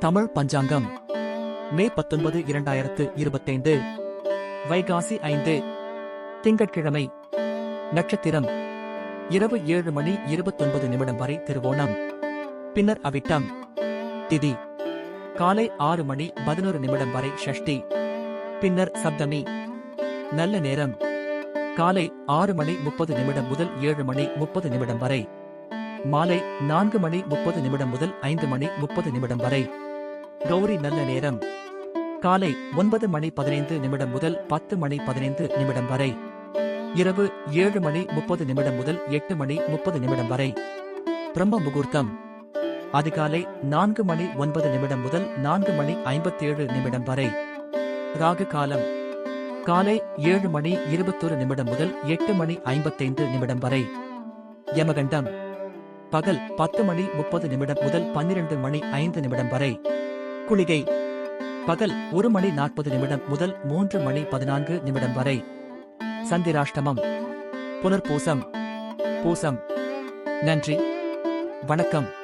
தமிழ் பஞ்சாங்கம். மே பத்தொன்பது இரண்டாயிரத்து இருபத்தைந்து. வைகாசி ஐந்து. திங்கட்கிழமை. நட்சத்திரம். இரவு ஏழு மணி இருபத்தொன்பது நிமிடம் வரை திருவோணம். பின்னர் அவிட்டம். திதி. காலை ஆறு மணி பதினோரு நிமிடம் வரை ஷஷ்டி. பின்னர் சப்தமி. நல்ல நேரம். காலை ஆறு மணி முப்பது நிமிடம் முதல் ஏழு மணி முப்பது நிமிடம் வரை. மாலை நான்கு மணி முப்பது நிமிடம் முதல் ஐந்து மணி முப்பது நிமிடம் வரை. கௌரி நல்ல நேரம். காலை ஒன்பது மணி பதினைந்து நிமிடம் முதல் பத்து மணி பதினைந்து நிமிடம் வரை. இரவு ஏழு மணி முப்பது நிமிடம் முதல் எட்டு மணி முப்பது நிமிடம் வரை. பிரம்ம முகூர்த்தம். அதிகாலை நான்கு மணி ஒன்பது நிமிடம் முதல் நான்கு மணி ஐம்பத்தேழு நிமிடம் வரை. ராகு காலம். காலை ஏழு மணி இருபத்தொரு நிமிடம் முதல் எட்டு மணி ஐம்பத்தைந்து நிமிடம் வரை. யமகண்டம். பகல் பத்து மணி முப்பது நிமிடம் முதல் பன்னிரண்டு மணி ஐந்து நிமிடம் வரை. குளிகை. பகல் ஒரு மணி நாற்பது நிமிடம் முதல் மூன்று மணி பதினான்கு நிமிடம் வரை. சந்திராஷ்டமம். புனர்பூசம். பூசம். நன்றி. வணக்கம்.